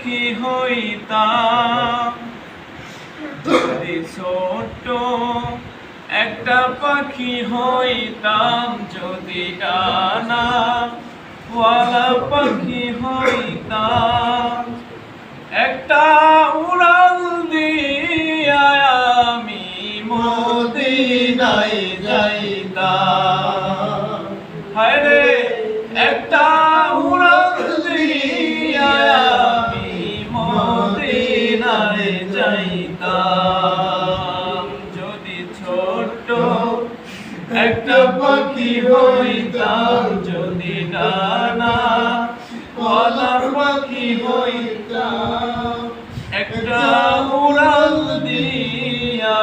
পাখি হইতাম। যদি ছোট্ট একটা পাখি হইতাম যদি ডানা পাখি হইতাম। একটা উড়াল দিয়া আমি মদিনায় যাইতাম। হায় রে একটা একটা পাখি হইতাম যদি ডানা কলা পাখি হইতাম একটা উড়াল দিয়া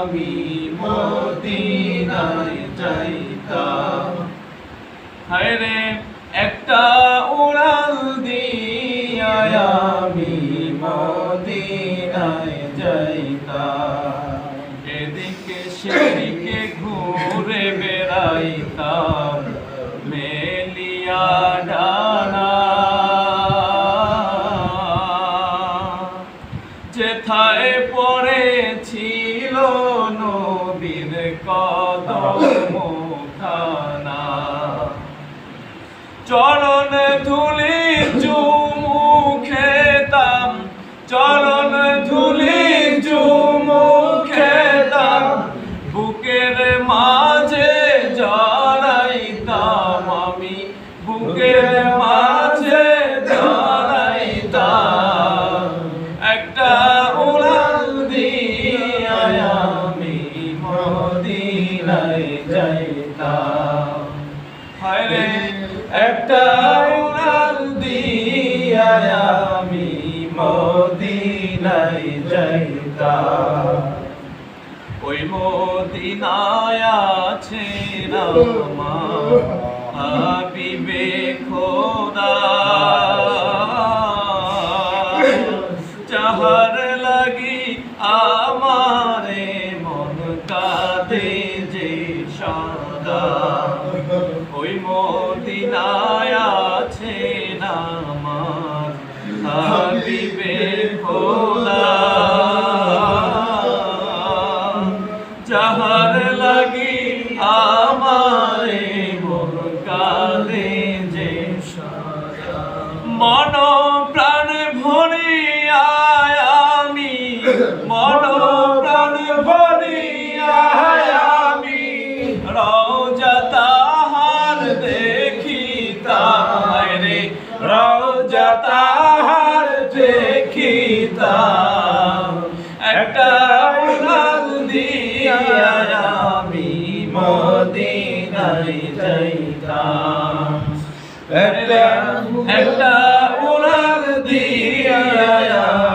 আমি মদিনায় যাইতাম। হায় রে, একটা উড়াল দিয়া আমি মদিনায় যাইতাম। যেথায় পড়েছিল নবীর কদম খানা চরণ ধুলি চুমু খেতাম চরণ ধুলি চুমু খেতাম বুকের মাঝে জড়াইতাম আমি, বুকের যাইতাম একটা আমি ওই মদিনায় আছে রামা খোদা। চাহার লাগি আমারে মন কাঁদে যে সদা ওই রওজা তাহার দেখিতাম। একটা উড়াল দিয়া আমি মদিনায় যাইতাম। একটা একটা উড়াল দিয়া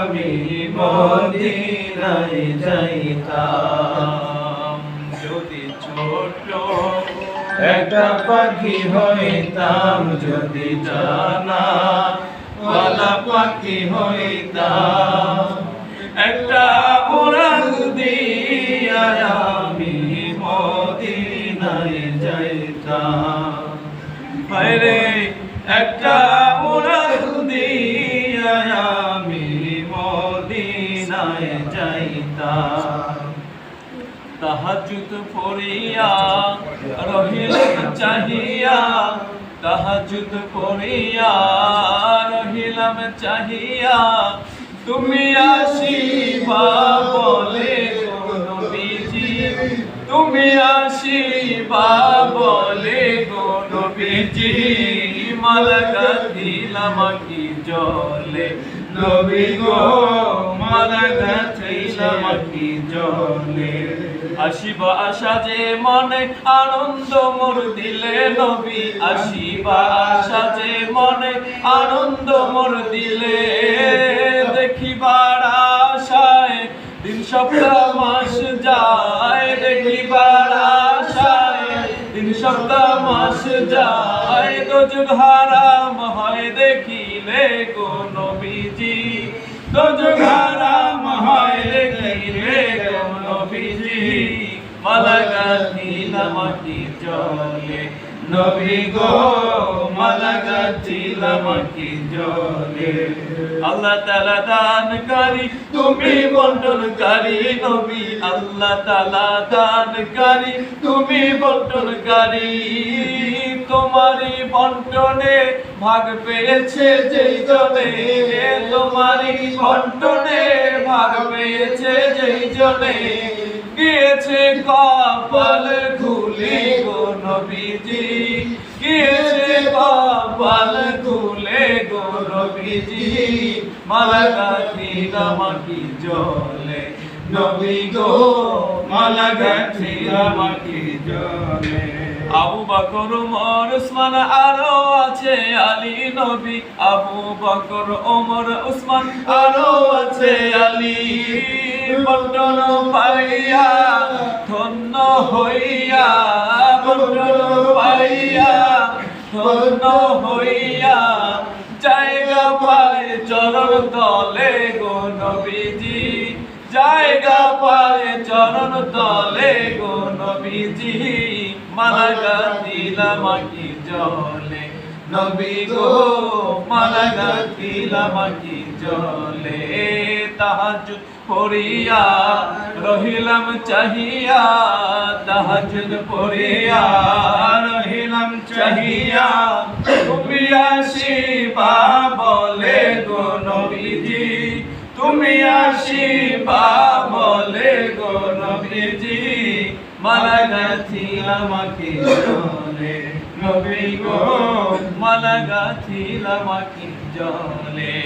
আমি মদিনায় যাইতাম। যদি ছোট একটা পাখি হইতাম যদি জানা ওয়ালা পাখি হইতাম। একটা উড়াল দিয়া আমি মদিনায় যাইতাম। বাইরে একটা উড়াল দিয়া আমি মদিনায় যাইতাম। তাহাজুদ পড়িয়া, রহিল চাহিয়া, তাহাজুদ পড়িয়া, রহিলাম চাহিয়া, তুমি আসিবা বলে নবীজি, তুমি আসিবা বলে নবীজি মালা গাথিলাম কি জলে নবী গো জলে। আসিবা আশা যে মনে আনন্দ মোর দিলে নবী, আসিবা আশা যে মনে আনন্দ মোর দিলে। দেখিবার আশায় দিন সপ্তাহ দিন মাস যায় দোজগ হারাম দেখিলে গো নবীজি। দোজগ হারাম হয় দেখিলে গো নবীজি। মালা গাথিলাম কি জলে নবী গো মালা গাছিলাম কি জলে। আল্লাহ তাআলা দানকারী, তুমি বন্টনকারী নবী। আল্লাহ তাআলা দানকারী, তুমি বন্টনকারী। তোমারই বন্টনে ভাগ পেয়েছে যেই জনে তোমারই বন্টনে ভাগ পেয়েছে যেই জনে গিয়েছে কপাল খুলে নবীজি জলে। নবী গো মালা গাছিলাম জলে। আবু বকর, ওমর, উসমান, আরও আছে আলী নবী। আবু বকর, ওমর, উসমান, আরও আছে আলী। বন্টন পাইয়া, ধন্য হইয়া বন্টন পাইয়া, ধন্য হইয়া। চরণ তলে গো নবীজি, জায়গা পায় চরণ তলে গো নবীজি, মালা গাছিলাম কি জলে। নবী গো, মালা গাছিলাম কি জলে। তাহাজুদ পড়িয়া রহিলাম চাহিয়া, তাহাজুদ পড়িয়া চাহিয়া তুমি আসিবা বলে গো নবীজি। তুমি আসিবা বলে গো নবীজি। মালা গাছিলাম কি জলে, নবী গো। মালা গাছিলাম কি জলে।